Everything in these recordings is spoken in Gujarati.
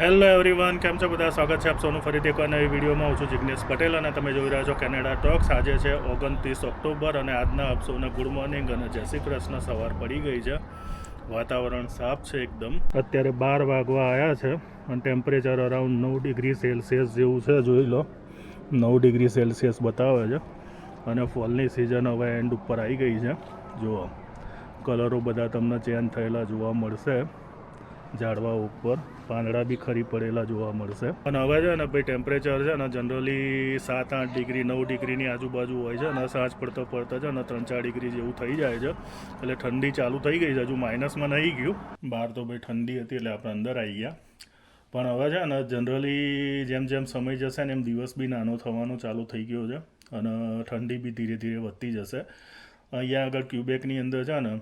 હેલો એવરીવન કેમ છો બધા? સ્વાગત છે આપ સૌનું ફરીથી એક નવી વિડીયોમાં. હું છું જિજ્ઞેશ પટેલ અને તમે જોઈ રહ્યા છો કેનેડા ટોક્સ. આજે છે ઓગણત્રીસ ઓક્ટોબર અને આજના આપ સૌને ગુડ મોર્નિંગ અને જય શ્રી કૃષ્ણ. સવાર પડી ગઈ છે. વાતાવરણ સાફ છે એકદમ. અત્યારે બાર વાગવા આવ્યા છે અને ટેમ્પરેચર અરાઉન્ડ નવ ડિગ્રી સેલ્સિયસ જેવું છે, જોઈ લો. નવ ડિગ્રી સેલ્સિયસ બતાવે છે. અને ફોલની સિઝન હવે એન્ડ ઉપર આવી ગઈ છે. જુઓ કલરો બધા તમને ચેન્જ થયેલા જોવા મળશે. ઝાડવા ઉપર. પાંદડા બી ખરી પડેલા જોવા મળશે. અને હવે છે ને ભાઈ ટેમ્પરેચર છે ને જનરલી સાત, આઠ ડિગ્રી, નવ ડિગ્રીની આજુબાજુ હોય છે અને સાંજ પડતો પડતો છે ને ત્રણ, ચાર ડિગ્રી જેવું થઈ જાય છે. એટલે ઠંડી ચાલુ થઈ ગઈ છે, હજુ માઇનસમાં નહીં ગયું. બહાર તો ભાઈ ઠંડી હતી એટલે આપણે અંદર આવી ગયા. પણ હવે છે ને જનરલી જેમ જેમ સમય જશે ને એમ દિવસ બી નાનો થવાનો ચાલુ થઈ ગયો છે. અને ઠંડી બી ધીરે ધીરે વધતી જશે. અહીંયા આગળ ક્યુબેકની અંદર છે ને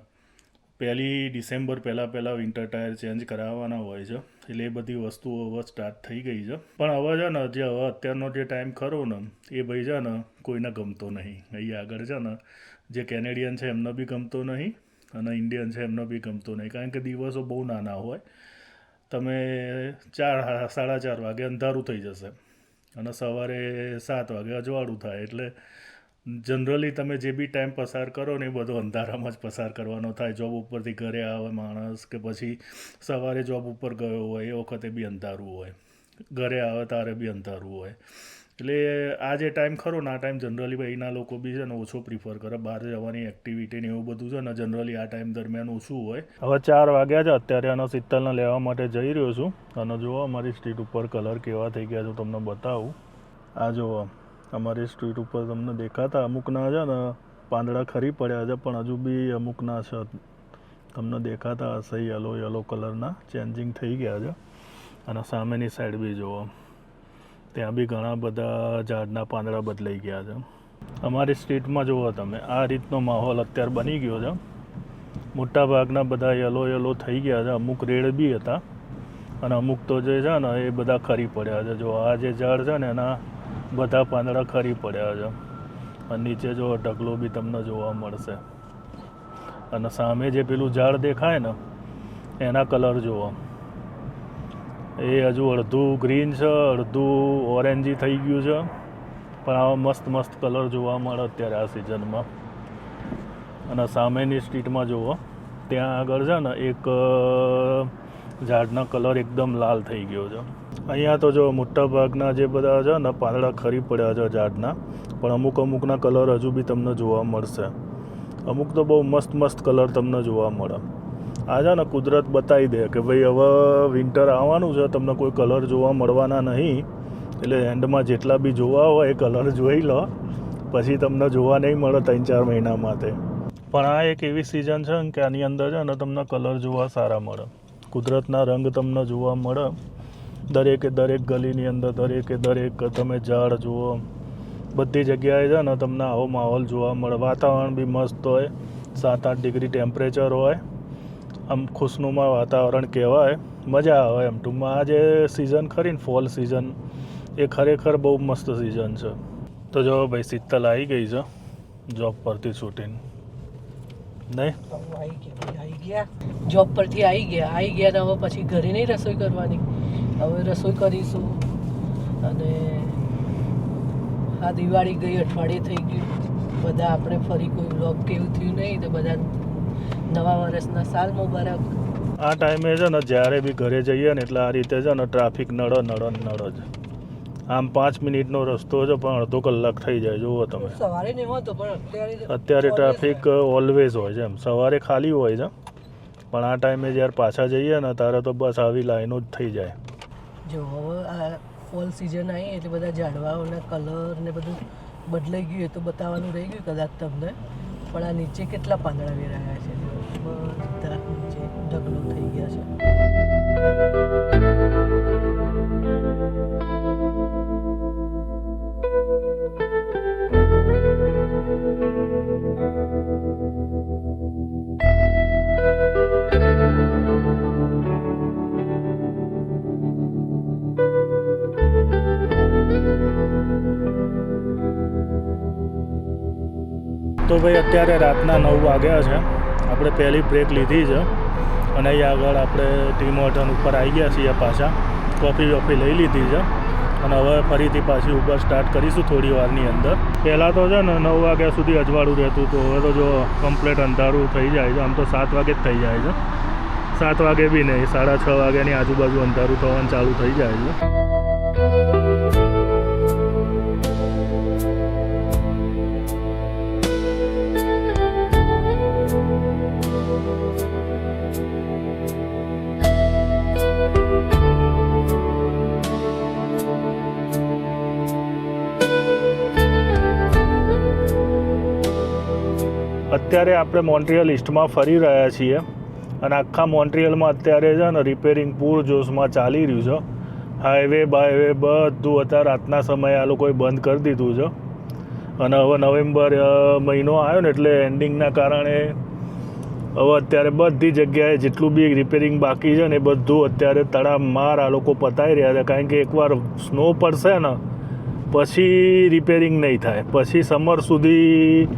પહેલી ડિસેમ્બર પહેલાં પહેલાં વિન્ટર ટાયર ચેન્જ કરાવવાના હોય છે. એટલે એ બધી વસ્તુઓ હવે સ્ટાર્ટ થઈ ગઈ છે. પણ હવે છે ને, જે હવે અત્યારનો જે ટાઈમ ખરો ને, એ ભાઈ છે ને, કોઈને ગમતો નહીં. અહીંયા આગળ છે ને, જે કેનેડિયન છે એમને બી ગમતો નહીં અને ઇન્ડિયન છે એમને બી ગમતો નહીં. કારણ કે દિવસો બહુ નાના હોય. તમે ચાર, સાડા ચાર વાગે અંધારું થઈ જશે અને સવારે સાત વાગે અજવાળું થાય. એટલે જનરલી તમે જે બી ટાઈમ પસાર કરો ને એ બધો અંધારામાં જ પસાર કરવાનો થાય. જોબ ઉપરથી ઘરે આવે માણસ કે પછી સવારે જોબ ઉપર ગયો હોય, એ વખતે બી અંધારું હોય. ઘરે આવે તારે બી અંધારું હોય. એટલે આ જે ટાઈમ ખરો ને, આ ટાઈમ જનરલી ભાઈના લોકો બી છે ને ઓછો પ્રિફર કરે. બહાર જવાની એક્ટિવિટી ને એવું બધું છે ને જનરલી આ ટાઈમ દરમિયાન ઓછું હોય. હવે ચાર વાગ્યા છે, અત્યારે આનો શીતલને લેવા માટે જઈ રહ્યો છું. અને જુઓ અમારી સ્ટ્રીટ ઉપર કલર કેવા થઈ ગયા છે તમને બતાવું. આ જુઓ. અમારી સ્ટ્રીટ ઉપર તમને દેખાતા અમુકના છે ને, પાંદડા ખરી પડ્યા છે, પણ હજુ બી અમુકના છે. તમને દેખાતા હશે યલો યલો કલરના ચેન્જિંગ થઈ ગયા છે. અને સામેની સાઈડ બી જુઓ. ત્યાં બી ઘણા બધા ઝાડના પાંદડા બદલાઈ ગયા છે. અમારી સ્ટ્રીટમાં જુઓ તમે, આ રીતનો માહોલ અત્યારે બની ગયો છે. મોટાભાગના બધા યલો યલો થઈ ગયા છે, અમુક રેડ બી હતા. અને અમુક તો જે છે ને, એ બધા ખરી પડ્યા છે. જો આ જે ઝાડ છે ને, એના બધા પાંદડા ખરી પડ્યા છે. અને નીચે જો ઢગલો બી તમને જોવા મળશે. અને સામે જે પેલું ઝાડ દેખાય ને, એના કલર જુઓ. એ હજુ અડધું ગ્રીન છે, અડધું ઓરેન્જી થઈ ગયું છે. પણ આવા મસ્ત મસ્ત કલર જોવા મળે અત્યારે આ સિઝનમાં. અને સામેની સ્ટ્રીટમાં જુઓ, ત્યાં આગળ છે ને એક ઝાડના કલર એકદમ લાલ થઈ ગયો છે. અહીંયા તો જો મોટા ભાગના જે બધા છે ને પાંદડા ખરી પડ્યા છે ઝાડના, પણ અમુક અમુકના કલર હજુ બી તમને જોવા મળશે. અમુક તો બહુ મસ્ત મસ્ત કલર તમને જોવા મળે. આ છે ને કુદરત બતાવી દે કે ભાઈ હવે વિન્ટર આવવાનું છે, તમને કોઈ કલર જોવા મળવાના નહીં. એટલે એન્ડમાં જેટલા બી જોવા હોય એ કલર જોઈ લો. પછી તમને જોવા નહીં મળે ત્રણ ચાર મહિના માટે. પણ આ એક એવી સિઝન છે કે આની અંદર છે ને તમને કલર જોવા સારા મળે. કુદરતના રંગ તમને જોવા મળે. દરેકે દરેક ગલીની અંદર દરેકે દરેક તમે ઝાડ જુઓ. બધી જગ્યાએ છે ને તમને આવો માહોલ જોવા મળે. વાતાવરણ બી મસ્ત હોય. સાત આઠ ડિગ્રી ટેમ્પરેચર હોય. આમ ખુશનુમા વાતાવરણ કહેવાય. મજા આવે એમ ટૂંકમાં. આ જે સિઝન ખરી ને ફોલ સિઝન એ ખરેખર બહુ મસ્ત સિઝન છે. તો જો ભાઈ શીતલ આવી ગઈ છે જોબ પરથી છૂટીને. નહીં? જોબ પરથી આવી ગયા. આવી ગયા ને હવે પછી ઘરે નહીં રસોઈ કરવાની? હવે રસોઈ કરીશું. અને આ દિવાળી ગઈ અઠવાડિયે થઈ ગયું બધા આપણે ફરી કોઈ બ્લોગ કેવું થયું નહીં તો બધા નવા વર્ષના સાલ મુબારક. આ ટાઈમે છે ને જ્યારે બી ઘરે જઈએ ને એટલે આ રીતે છે ને ટ્રાફિક નડો નડો નડો જ આમ પાંચ મિનિટનો રસ્તો છે પણ અડધો કલાક થઈ જાય જુઓ તમે. સવારે હોતો પણ અત્યારે અત્યારે ટ્રાફિક ઓલવેઝ હોય છે એમ. સવારે ખાલી હોય છે. પણ આ ટાઈમે જ્યારે પાછા જઈએ ને ત્યારે તો બસ આવી લાઈનો જ થઈ જાય. જો હવે આ ફોલ સિઝન આવી એટલે બધા ઝાડવાઓના કલર ને બધું બદલાઈ ગયું એ તો બતાવવાનું રહી ગયું કદાચ તમને. પણ આ નીચે કેટલા પાંદડા વેરાયા છે? બધા નીચે ઢગલો થઈ ગયા છે. ભાઈ, અત્યારે રાતના નવ વાગ્યા છે. આપણે પહેલી બ્રેક લીધી છે અને અહીં આગળ આપણે ટી મોર્ટન ઉપર આવી ગયા છીએ પાછા. કોફી વોફી લઈ લીધી છે અને હવે ફરીથી પાછી ઉપર સ્ટાર્ટ કરીશું થોડી વારની અંદર. પહેલાં તો છે ને નવ વાગ્યા સુધી અજવાળું રહેતું તો હવે તો જો કમ્પ્લેટ અંધારું થઈ જાય છે. આમ તો સાત વાગે જ થઈ જાય છે. સાત વાગે બી નહીં, સાડા છ વાગ્યાની આજુબાજુ અંધારું થવાનું ચાલુ થઈ જાય છે. અત્યારે આપણે મોન્ટ્રિયલ ઈસ્ટમાં ફરી રહ્યા છીએ અને આખા મોન્ટ્રિયલમાં અત્યારે છે ને રિપેરિંગ પૂર જોશમાં ચાલી રહ્યું છે. હાઈવે બાયવે બધું અત્યારે રાતના સમયે આ લોકોએ બંધ કરી દીધું છે. અને હવે નવેમ્બર મહિનો આવ્યો ને એટલે એન્ડિંગના કારણે હવે અત્યારે બધી જગ્યાએ જેટલું બી રિપેરિંગ બાકી છે ને એ બધું અત્યારે તડામાર આ લોકો પતાવી રહ્યા છે. કારણ કે એકવાર સ્નો પડશે ને, પછી રિપેરિંગ નહીં થાય. પછી સમર સુધી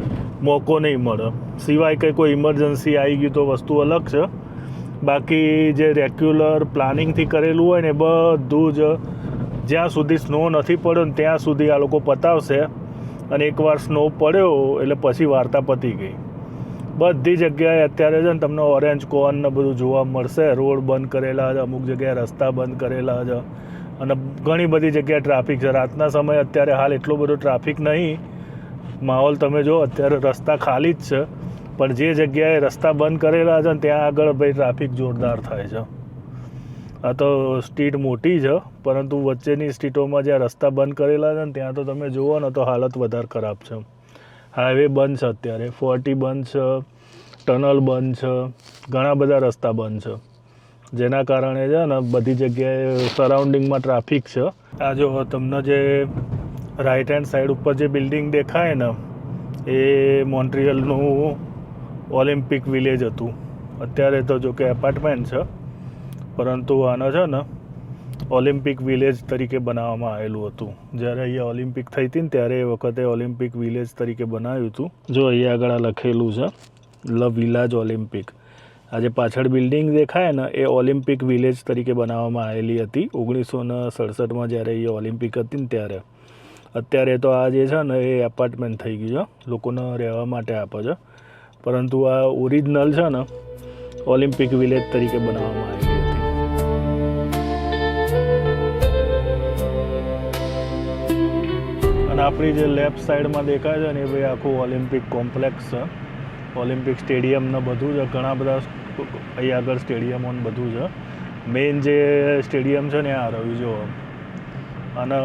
મોકો નહીં મળે. સિવાય કંઈ કોઈ ઇમરજન્સી આવી ગયું તો વસ્તુ અલગ છે. બાકી જે રેગ્યુલર પ્લાનિંગથી કરેલું હોય ને બધું જ જ્યાં સુધી સ્નો નથી પડ્યો ને ત્યાં સુધી આ લોકો પતાવશે. અને એકવાર સ્નો પડ્યો એટલે પછી વાર્તા પતી ગઈ. બધી જગ્યાએ અત્યારે છે ને તમને ઓરેન્જ કોન ને બધું જોવા મળશે. રોડ બંધ કરેલા છે, અમુક જગ્યાએ રસ્તા બંધ કરેલા છે. અને ઘણી બધી જગ્યાએ ટ્રાફિક છે. રાતના સમયે અત્યારે હાલ એટલો બધો ટ્રાફિક નહીં. માહોલ તમે જો, અત્યારે રસ્તા ખાલી જ છે. પણ જે જગ્યાએ રસ્તા બંધ કરેલા છે ને, ત્યાં આગળ ભાઈ ટ્રાફિક જોરદાર થાય છે. આ તો સ્ટ્રીટ મોટી છે, પરંતુ વચ્ચેની સ્ટ્રીટોમાં જ્યાં રસ્તા બંધ કરેલા છે ને, ત્યાં તો તમે જુઓ ને, તો હાલત વધારે ખરાબ છે. હાઈવે બંધ છે અત્યારે, ફોર્ટી બંધ છે, ટનલ બંધ છે, ઘણા બધા રસ્તા બંધ છે. જેના કારણે છે ને, બધી જગ્યાએ સરાઉન્ડિંગમાં ટ્રાફિક છે. આ જો, તમને જે રાઈટ હેન્ડ સાઈડ ઉપર જે બિલ્ડિંગ દેખાય ને, એ મોન્ટ્રિયલનું ઓલિમ્પિક વિલેજ હતું. અત્યારે તો જો કે એપાર્ટમેન્ટ છે, પરંતુ આનો છે ને ઓલિમ્પિક વિલેજ તરીકે બનાવવામાં આવેલું હતું. જ્યારે અહીંયા ઓલિમ્પિક થઈ હતી ને, ત્યારે એ વખતે ઓલિમ્પિક વિલેજ તરીકે બનાવ્યું હતું. જો અહીંયા આગળ લખેલું છે લ વિલાજ ઓલિમ્પિક આ જે પાછળ બિલ્ડિંગ દેખાય ને, એ ઓલિમ્પિક વિલેજ તરીકે બનાવવામાં આવેલી હતી. ઓગણીસો ને સડસઠમાં જ્યારે એ ઓલિમ્પિક હતી ને ત્યારે. અત્યારે તો આ જે છે ને એ એપાર્ટમેન્ટ થઈ ગયું છે લોકોને રહેવા માટે આપે છે. પરંતુ આ ઓરિજિનલ છે ને ઓલિમ્પિક વિલેજ તરીકે બનાવવામાં આવી અને આપણી જે લેફ્ટ સાઈડમાં દેખાય છે ને એ ભાઈ આખું ઓલિમ્પિક કોમ્પ્લેક્સ છે. ઓલિમ્પિક સ્ટેડિયમને બધું છે. ઘણા બધા અહીં આગળ સ્ટેડિયમો બધું છે. મેઇન જે સ્ટેડિયમ છે ને આ રહ્યું જો અને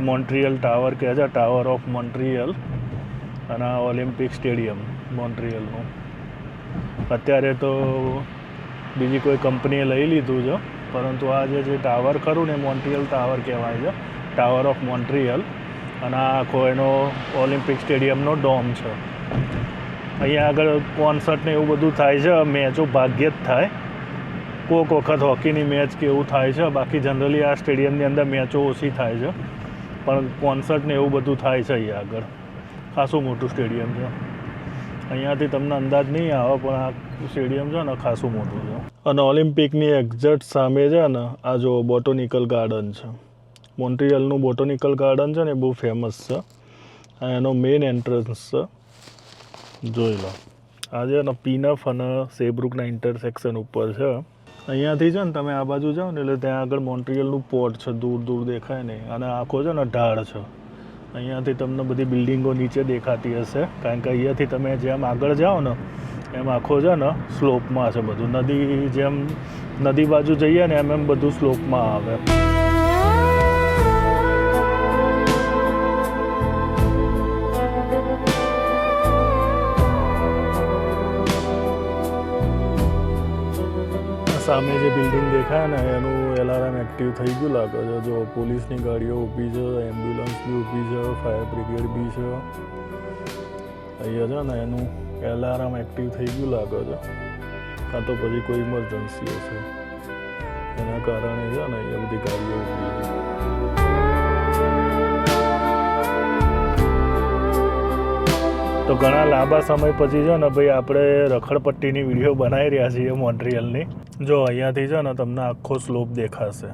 મોન્ટ્રિયલ ટાવર કહે છે, ટાવર ઓફ મોન્ટ્રિયલ અને આ ઓલિમ્પિક સ્ટેડિયમ મોન્ટ્રિયલનું. અત્યારે તો બીજી કોઈ કંપનીએ લઈ લીધું છે, પરંતુ આ જે ટાવર ખરું ને, મોન્ટ્રિયલ ટાવર કહેવાય છે, ટાવર ઓફ મોન્ટ્રિયલ, અને આ આખો એનો ઓલિમ્પિક સ્ટેડિયમનો ડોમ છે. અહીંયા આગળ કોન્સર્ટ ને એવું બધું થાય છે મેચો ભાગ્યે જ થાય. કોઈક વખત હોકીની મેચ કે એવું થાય છે, બાકી જનરલી આ સ્ટેડિયમની અંદર મેચો ઓછી થાય છે. પણ કોન્સર્ટ ને એવું બધું થાય છે અહીંયા આગળ. ખાસું મોટું સ્ટેડિયમ છે. અહીંયાથી તમને અંદાજ નહીં આવે, પણ આ સ્ટેડિયમ છે ને, ખાસું મોટું છે. અને ઓલિમ્પિકની એક્ઝેક્ટ સામે છે ને, આ જો બોટોનિકલ ગાર્ડન છે. મોન્ટ્રિયલનું બોટોનિકલ ગાર્ડન છે ને બહુ ફેમસ છે. એનો મેઇન એન્ટ્રન્સ છે. જોઈ લો. આજે પીનફ અને સેબ્રુકના ઇન્ટરસેક્શન ઉપર છે. અહીંયાથી છે ને તમે આ બાજુ જાઓ ને એટલે ત્યાં આગળ મોન્ટ્રિયલનું પોર્ટ છે, દૂર દૂર દેખાય ને અને આખો છે ને ઢાળ છે. અહીંયાથી તમને બધી બિલ્ડિંગો નીચે દેખાતી હશે. કારણ કે અહીંયાથી તમે જેમ આગળ જાઓ ને, એમ આખો છે ને સ્લોપમાં છે બધું. નદી જેમ નદી બાજુ જઈએ ને, એમ એમ બધું સ્લોપમાં આવે. સામે જે બિલ્ડિંગ દેખાય ને, એનું એલાર્મ એક્ટિવ થઈ ગયું લાગે છે. જો પોલીસની ગાડીઓ ઊભી છે એમ્બ્યુલન્સ બી ઊભી છે ફાયર બ્રિગેડ બી છે. અહીંયા છે ને, એનું એલાર્મ એક્ટિવ થઈ ગયું લાગે છે. કાં તો પછી કોઈ ઇમરજન્સી હશે. એના કારણે છે ને, અહીંયા બધી ગાડીઓ ઊભી છે. તો ઘણા લાંબા સમય પછી છે ને, ભાઈ, આપણે રખડપટ્ટીની વીડિયો બનાવી રહ્યા છીએ મોન્ટ્રિયલની જો અહીંયાથી છે ને તમને આખો સ્લોપ દેખાશે.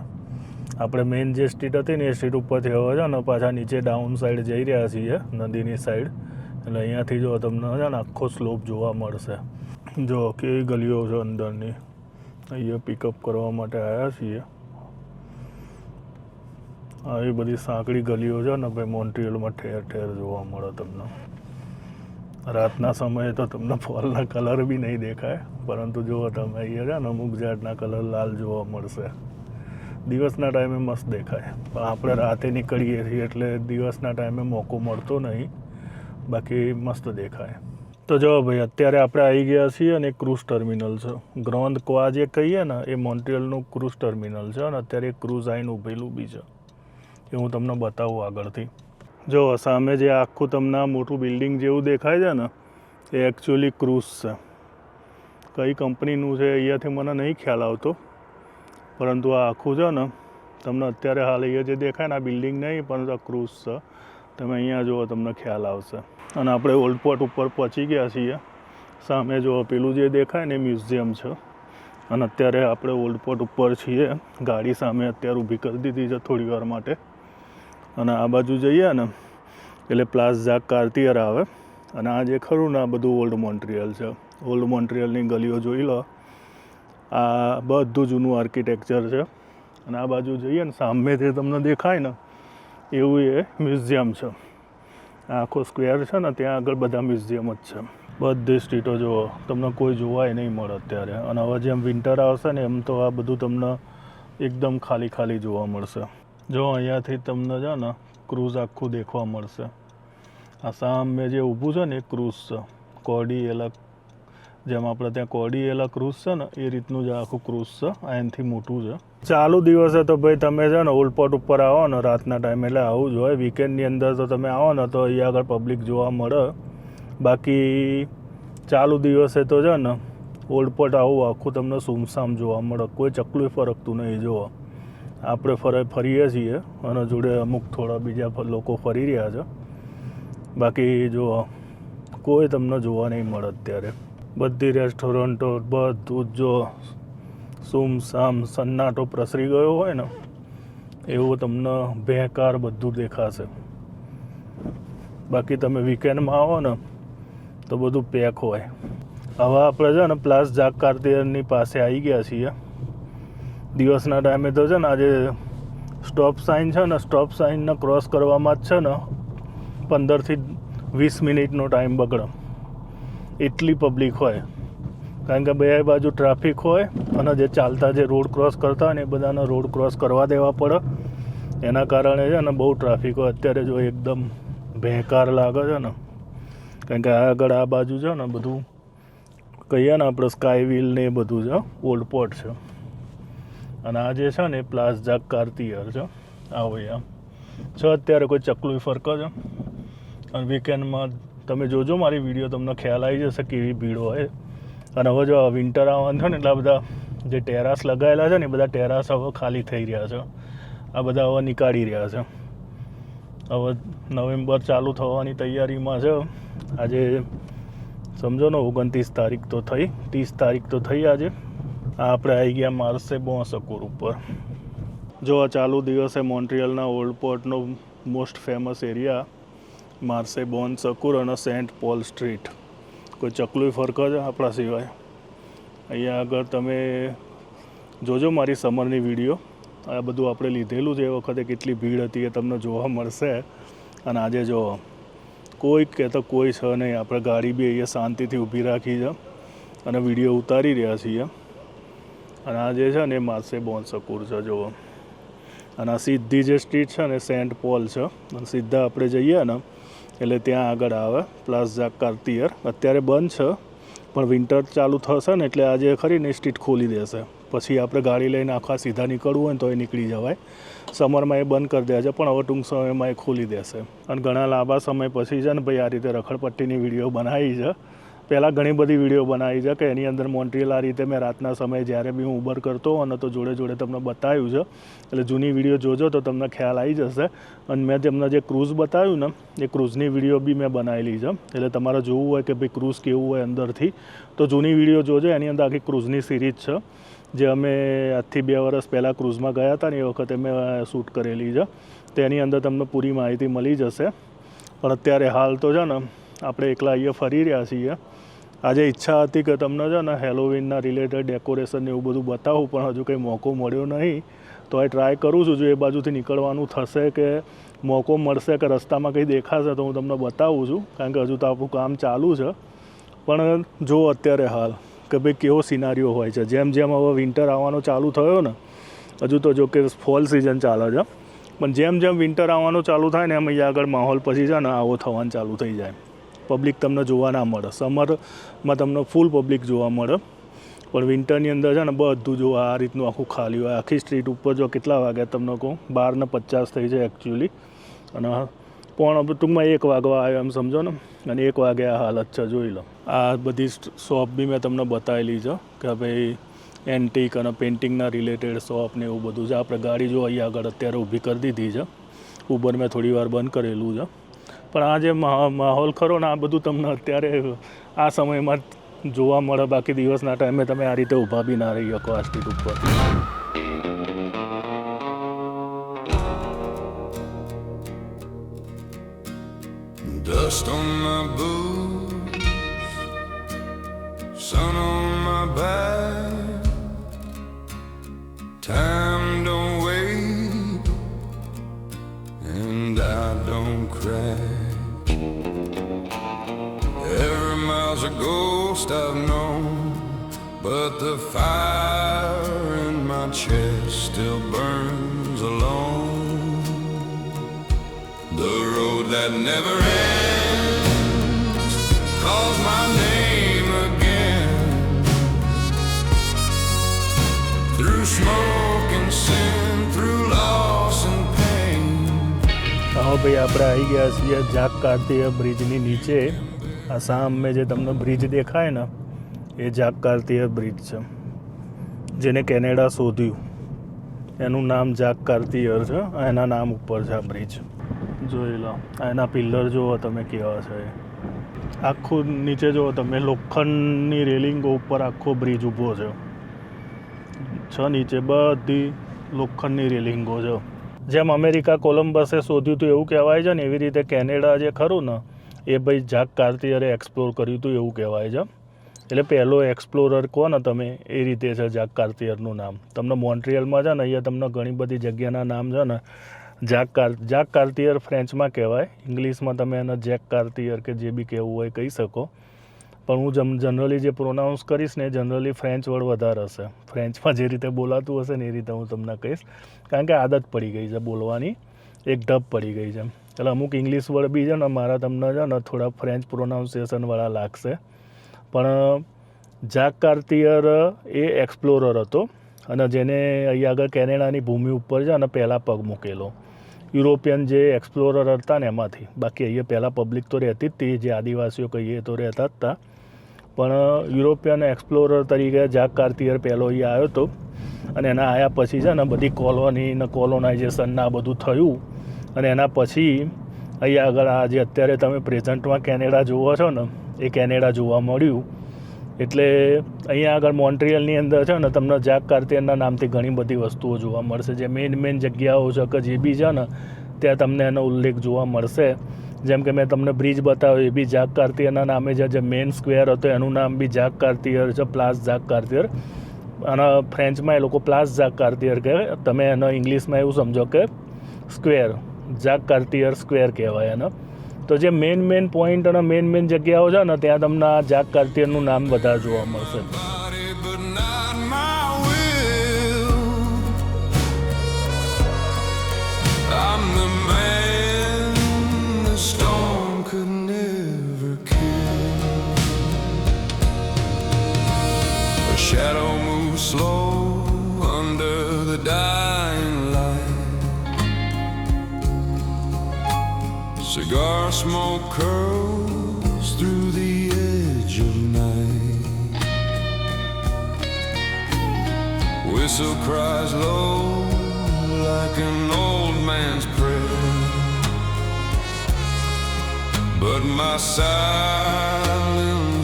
આપણે મેઇન જે સ્ટ્રીટ હતી ને એ સ્ટ્રીટ ઉપરથી હવે છે ને પાછા નીચે ડાઉન સાઈડ જઈ રહ્યા છીએ, નદીની સાઈડ એટલે અહીંયાથી જો તમને છે ને આખો સ્લોપ જોવા મળશે. જો કેવી ગલીઓ છે અંદરની. અહીંયા પિકઅપ કરવા માટે આવ્યા છીએ. આવી બધી સાંકડી ગલીઓ છે ને ભાઈ, મોન્ટ્રીયલમાં ઠેર ઠેર જોવા મળે તમને. રાતના સમયે તો તમને ફોલના કલર બી નહીં દેખાય. પરંતુ જુઓ તમે એ છે ને, અમુક જાતના કલર લાલ જોવા મળશે. દિવસના ટાઈમે મસ્ત દેખાય. પણ આપણે રાતે નીકળીએ છીએ એટલે દિવસના ટાઈમે મોકો મળતો નહીં. બાકી મસ્ત દેખાય. તો જો ભાઈ, અત્યારે આપણે આવી ગયા છીએ અને ક્રૂઝ ટર્મિનલ છે. ગ્રોન્દ ક્વા જે કહીએ ને, એ મોન્ટ્રિયલનું ક્રૂઝ ટર્મિનલ છે અને અત્યારે ક્રૂઝ આવીને ઊભેલું બી છે. એ હું તમને બતાવું આગળથી. જો, સામે જે આખું તમને મોટું બિલ્ડિંગ જેવું દેખાય છે ને, એ એકચ્યુઅલી ક્રૂઝ છે. કઈ કંપનીનું છે અહીંયાથી મને નહીં ખ્યાલ આવતો. પરંતુ આ આખું છે ને, તમને અત્યારે હાલ અહીંયા જે દેખાય ને, આ બિલ્ડિંગ નહીં પરંતુ આ ક્રૂઝ છે. તમે અહીંયા જુઓ, તમને ખ્યાલ આવશે. અને આપણે ઓલ્ડ પોર્ટ ઉપર પહોંચી ગયા છીએ. સામે જુઓ, પેલું જે દેખાય ને મ્યુઝિયમ છે. અને અત્યારે આપણે ઓલ્ડ પોર્ટ ઉપર છીએ. ગાડી સામે અત્યારે ઊભી કરી દીધી છે થોડી વાર માટે. અને આ બાજુ જઈએ ને, એટલે પ્લાઝા કાર્તિયર આવે. અને આ જે ખરું ને, આ બધું ઓલ્ડ મોન્ટ્રિયલ છે. ઓલ્ડ મોન્ટ્રિયલની ગલીઓ જોઈ લો. આ બધું જૂનું આર્કિટેક્ચર છે. અને આ બાજુ જઈએ ને સામે જે તમને દેખાય ને, એવું એ મ્યુઝિયમ છે. આખો સ્ક્વેર છે ને, ત્યાં આગળ બધા મ્યુઝિયમ જ છે. બધી સ્ટ્રીટો જુઓ, તમને કોઈ જોવાય નહીં મળે અત્યારે. અને હવે જેમ વિન્ટર આવશે ને, એમ તો આ બધું તમને એકદમ ખાલી ખાલી જોવા મળશે. જો અહીંયાથી તમને છે ને, ક્રૂઝ આખું દેખવા મળશે. આ સામે જે ઊભું છે ને, એ ક્રૂઝ છે. કોડી એલા જેમ આપણે ત્યાં કોડી એલા ક્રૂઝ છે ને, એ રીતનું જ આખું ક્રૂઝ છે એનાથી મોટું છે. ચાલુ દિવસે તો ભાઈ તમે છે ને, ઓલપોટ ઉપર આવો ને, રાતના ટાઈમે એટલે આવું જ હોય. વીકેન્ડની અંદર તો તમે આવો ને, તો અહીંયા આગળ પબ્લિક જોવા મળે. બાકી ચાલુ દિવસે તો છે ને, ઓલપોટ આવું આખું તમને સુમસામ જોવા મળે. કોઈ ચકલું ફરકતું નહીં જોવા આપણે ફરે, ફરીએ છીએ અને જોડે અમુક થોડા બીજા લોકો ફરી રહ્યા છે. બાકી જો કોઈ તમને જોવા નહીં મળે અત્યારે. બધી રેસ્ટોરન્ટો, બધું જ સુમસામ સન્નાટો પ્રસરી ગયો હોય ને, એવું તમને ભેકાર બધું દેખાશે. બાકી તમે વીકેન્ડમાં આવો ને, તો બધું પેક હોય. હવે આપણે છે ને પ્લાસ જાગ કાર્તિયરની પાસે આવી ગયા છીએ. દિવસના ટાઈમે તો છે ને આજે સ્ટોપ સાઇન છે ને સ્ટોપ સાઇનને ક્રોસ કરવામાં જ છે ને, પંદરથી વીસ મિનિટનો ટાઈમ બગડે. એટલી પબ્લિક હોય. કારણ કે બે બાજુ ટ્રાફિક હોય અને જે ચાલતા જે રોડ ક્રોસ કરતા હોય ને એ બધાને રોડ ક્રોસ કરવા દેવા પડે. એના કારણે છે ને બહુ ટ્રાફિક હોય. અત્યારે જો એકદમ ભેંકાર લાગે છે ને. કારણ કે આગળ આ બાજુ છે ને બધું કહીએ ને આપણે સ્કાય વ્હીલ ને એ બધું છે ઓલ્ડ પોર્ટ છે. અને આ જે છે ને એ પ્લાઝા કાર્તિયર છે. આવો આમ છે અત્યારે કોઈ ચકલું ફરકો છે? અને વીકેન્ડમાં તમે જોજો, મારી વીડિયો તમને ખ્યાલ આવી જશે કેવી ભીડ હોય. અને હવે જો વિન્ટર આવવાનું છે ને, એટલા બધા જે ટેરાસ લગાવેલા છે ને, એ બધા ટેરાસ હવે ખાલી થઈ રહ્યા છે. આ બધા હવે નીકાળી રહ્યા છે. હવે નવેમ્બર ચાલુ થવાની તૈયારીમાં છે. આજે સમજો ને, ઓગણત્રીસ તારીખ તો થઈ, ત્રીસ તારીખ તો થઈ આજે. આપણે આવી ગયા માર્સે બોસકોર ઉપર. જો આ ચાલુ દિવસે મોન્ટ્રિયલના old પોર્ટનો most famous area Marche Bonsecours અને સેન્ટ પોલ સ્ટ્રીટ. કોઈ ચકલું ફરક જ આપણા સિવાય. અહીંયા આગળ તમે જોજો મારી સમરની વીડિયો. આ બધું આપણે લીધેલું છે, એ વખતે કેટલી ભીડ હતી એ તમને જોવા મળશે. અને આજે જો, કોઈ કહેતો કોઈ છે નહીં, આપણે ગાડી બી અહીંયા શાંતિથી ઊભી રાખી છે અને વીડિયો ઉતારી રહ્યા છીએ. અને આ જે છે ને, એ માસે બોન સકુર છે, જુઓ. અને આ સીધી જે સ્ટ્રીટ છે ને, સેન્ટ પોલ છે. અને સીધા આપણે જઈએ ને એટલે ત્યાં આગળ આવે પ્લાઝા કાર્તિયર અત્યારે બંધ છે, પણ વિન્ટર ચાલુ થશે ને એટલે આજે ખરી ને સ્ટ્રીટ ખોલી દેશે. પછી આપણે ગાડી લઈને આખા સીધા નીકળવું હોય ને તો એ નીકળી જવાય. સમરમાં એ બંધ કરી દે પણ હવે ટૂંક સમયમાં એ ખોલી દેશે. અને ઘણા લાંબા સમય પછી છે ને ભાઈ આ રીતે રખડપટ્ટીની વીડિયો બનાવી છે. પહેલાં ઘણી બધી વીડિયો બનાવી છે કે એની અંદર મોન્ટ્રિયલ આ રીતે મેં રાતના સમયે જ્યારે બી હું ઉબર કરતો હોઉં ને તો જોડે જોડે તમને બતાવ્યું છે. એટલે જૂની વીડિયો જોજો તો તમને ખ્યાલ આવી જશે. અને મેં તમને જે ક્રૂઝ બતાવ્યું ને, એ ક્રૂઝની વીડિયો બી મેં બનાવેલી છે. એટલે તમારે જોવું હોય કે ભાઈ ક્રૂઝ કેવું હોય અંદરથી, તો જૂની વીડિયો જોજો. એની અંદર આખી ક્રૂઝની સિરીઝ છે, જે અમે આજથી બે વર્ષ પહેલાં ક્રૂઝમાં ગયા હતા ને, એ વખતે મેં શૂટ કરેલી છે. તેની અંદર તમને પૂરી માહિતી મળી જશે. પણ અત્યારે હાલ તો છે ને, આપણે એકલા અહીંયા ફરી રહ્યા છીએ. આજે ઈચ્છા હતી કે તમને છે ને હેલોવીનના રિલેટેડ ડેકોરેશન એવું બધું બતાવું, પણ હજુ કંઈ મોકો મળ્યો નહીં. તો એ ટ્રાય કરું છું, જો એ બાજુથી નીકળવાનું થશે કે મોકો મળશે કે રસ્તામાં કંઈ દેખાશે તો હું તમને બતાવું છું, કારણ કે હજુ તો આપણું કામ ચાલુ છે. પણ જો અત્યારે હાલ કે ભાઈ કેવો સિનારીઓ હોય છે, જેમ જેમ હવે વિન્ટર આવવાનો ચાલુ થયો ને, હજુ તો જો કે ફોલ સિઝન ચાલે છે. પણ જેમ જેમ વિન્ટર આવવાનું ચાલુ થાય ને, એમ અહીંયા આગળ માહોલ પછી છે ને આવો થવાનું ચાલુ થઈ જાય. પબ્લિક તમને જોવા ના મળે. સમરમાં તમને ફૂલ પબ્લિક જોવા મળે. પણ વિન્ટરની અંદર છે ને બધું જો આ રીતનું આખું ખાલી હોય. આખી સ્ટ્રીટ ઉપર જો કેટલા વાગ્યા તમને કહું બાર ને પચાસ થઈ જાય એકચ્યુઅલી અને પણ ટૂંકમાં એક વાગવા આવ્યો એમ સમજો ને. અને એક વાગે આ હાલત છે, જોઈ લો. આ બધી શોપ બી મેં તમને બતાવેલી છે કે ભાઈ એન્ટિક અને પેઇન્ટિંગના રિલેટેડ શોપ ને એવું બધું છે. આપણે ગાડી જો અહીંયા આગળ અત્યારે ઊભી કરી દીધી છે. ઉબર મેં થોડી વાર બંધ કરેલું છે. પણ આ જે માહોલ ખરો ને, આ બધું તમને અત્યારે આ સમયમાં જોવા મળે. બાકી દિવસના ટાઈમે તમે આ રીતે ઊભા બી ના રહી શકો આ સ્ટ્રીટ ઉપર. But the fire in my chest still burns alone. The road that never ends calls my name again. Through smoke and sin, through loss and pain. હા ભાઈ આપણે આવી ગયા છીએ જાક કાર્તિય બ્રિજની નીચે આ સામે જે તમને બ્રિજ દેખાય ને એ જાક કાર્તિય બ્રિજ છે. જેને કેનેડા શોધ્યું. એનું નામ જાક કાર્તિયર છે. એના નામ ઉપર છે આ બ્રિજ. જોઈ લો. એના પિલ્લર જુઓ તમે કેવા છે. આખું નીચે જુઓ તમે. લોખંડની રેલિંગો ઉપર આખો બ્રિજ ઊભો છે. છ નીચે બધી લોખંડની રેલિંગો છે. જેમ અમેરિકા કોલમ્બસે શોધ્યું હતું એવું કહેવાય છે ને, એવી રીતે કેનેડા જે ખરું ને, એ ભાઈ જાક કાર્તિયરે એક્સપ્લોર કર્યું હતું એવું કહેવાય છે. એટલે પહેલો એક્સપ્લોરર કહો ને તમે? એ રીતે છે જાક કાર્તિયરનું નામ. તમને મોન્ટ્રિયલમાં છે ને, અહીંયા તમને ઘણી બધી જગ્યાના નામ છે ને, જાક કાર, જાક કાર્તિયર ફ્રેન્ચમાં કહેવાય. ઇંગ્લિશમાં તમે એને જેક કાર્તિયર કે જે બી કહેવું હોય કહી શકો. પણ હું જમ, જનરલી જે પ્રોનાઉન્સ કરીશ ને જનરલી ફ્રેન્ચ વર્ડ વધારે હશે. ફ્રેન્ચમાં જે રીતે બોલાતું હશે ને, એ રીતે હું તમને કહીશ. કારણ કે આદત પડી ગઈ છે બોલવાની. એક ઢબ પડી ગઈ છે. એટલે અમુક ઇંગ્લિશ વર્ડ બી છે ને, મારા તમને છે ને, થોડા ફ્રેન્ચ પ્રોનાઉન્સિએશનવાળા લાગશે. પણ, જાક કાર્તિયર એ એક્સપ્લોરર હતો અને જેને અહીંયા આગળ કેનેડાની ભૂમિ ઉપર છે અને પહેલાં પગ મૂકેલો. યુરોપિયન જે એક્સપ્લોરર હતા ને એમાંથી. બાકી અહીંયા પહેલાં પબ્લિક તો રહેતી જ હતી જે આદિવાસીઓ કહીએ તો રહેતા જ હતા પણ, યુરોપિયન એક્સપ્લોરર તરીકે જાક કાર્તિયર પહેલો અહીંયા આવ્યો હતો અને એના આવ્યા પછી છે ને બધી કોલોની ને કોલોનાઇઝેશન આ બધું થયું. અને એના પછી અહીંયા આગળ આ જે અત્યારે તમે પ્રેઝન્ટમાં કેનેડા જુઓ છો ને એ કેનેડા જોવા મળ્યું. એટલે અહીંયા આગળ મોન્ટ્રિયલની અંદર છે ને તમને જાક કાર્તિયરના નામથી ઘણી બધી વસ્તુઓ જોવા મળશે. જે મેઇન મેઇન જગ્યાઓ છે કે જે બી છે ને, ત્યાં તમને એનો ઉલ્લેખ જોવા મળશે. જેમ કે મેં તમને બ્રિજ બતાવ્યો, એ બી જાક કાર્તિયરના નામે છે. જે મેઇન સ્ક્વેર હતો, એનું નામ બી જાક કાર્તિયર છે પ્લાસ જાક કાર્તિયર. અને ફ્રેન્ચમાં એ લોકો પ્લાસ જાક કાર્તિયર કહે. તમે એનો ઇંગ્લિશમાં એવું સમજો કે સ્ક્વેર જાક કાર્તિયર સ્ક્વેર કહેવાય એને. તો જે મેઇન મેઇન પોઈન્ટ અને મેઇન મેઇન જગ્યાઓ છે ને, ત્યાં તમને આ જાગ કાર્તિયનનું નામ વધારે જોવા મળશે. Cigar smoke curls through the edge of night. Whistle cries low like an old man's prayer. But my silence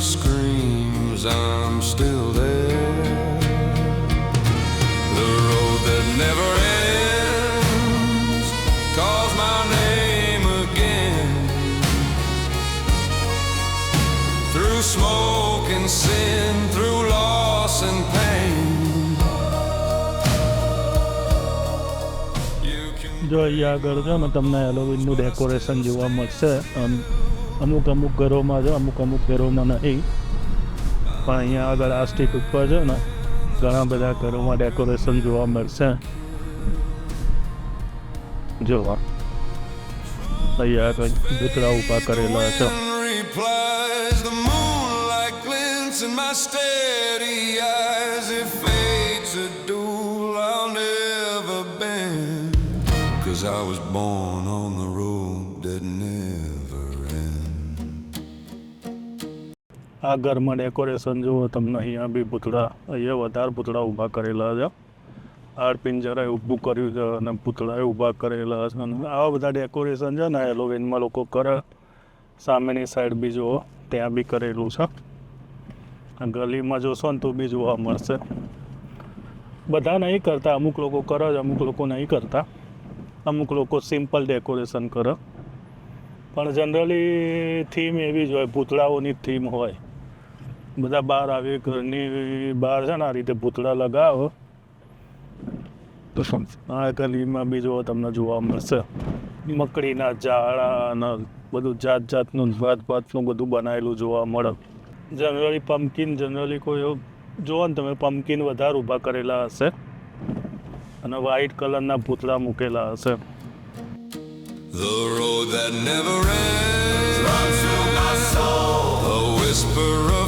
screams I'm still there. જો અહીંયા આગળ છે ને તમને હેલોવીનનું ડેકોરેશન જોવા મળશે. અમ, અમુક અમુક ઘરોમાં છે અમુક અમુક ઘરોમાં નહીં. પણ અહીંયા આગળ આ સ્ટ્રીટ ઉપર છે ને ઘણા બધા ઘરોમાં ડેકોરેશન જોવા મળશે. જોવા. અહીંયા આગળ દીકરા ઊભા કરેલા છે. My steady eyes. If fate's Cause I was born on the road that never ends. આ ઘરમાં ડેકોરેશન જુઓ, તમને અહીંયા બી પૂતળા, અહીંયા વધારે પૂતળા ઊભા કરેલા છે. આર પિંજરાએ ઊભું કર્યું છે અને પૂતળાએ ઊભા કરેલા છે. અને આવા બધા ડેકોરેશન છે ને હેલોવીનમાં લોકો કરે. સામેની સાઈડ બી જુઓ, ત્યાં બી કરેલું છે. ગલીમાં જોશો ને, તો બી જોવા મળશે. બધા નહીં કરતા, અમુક લોકો કરે જ અમુક લોકો નહીં કરતા. અમુક લોકો સિમ્પલ ડેકોરેશન કરે. પણ જનરલી થીમ એવી જ હોય પૂતળાઓની થીમ હોય. બધા બહાર આવી ઘરની બહાર છે ને આ રીતે પૂતળા લગાવો. તો આ ગલીમાં બી જોવા તમને જોવા મળશે. મકડીના ઝાડા બધું જાત જાતનું ભાત ભાતનું બધું બનાવેલું જોવા મળે. જનરલી પમ્પકિન જનરલી કોઈ જુઓ ને તમે પમ્પકિન વધારે ઊભા કરેલા હશે. અને વ્હાઈટ કલરના પૂતળા મૂકેલા હશે The road that never ends runs through my soul. A whisper of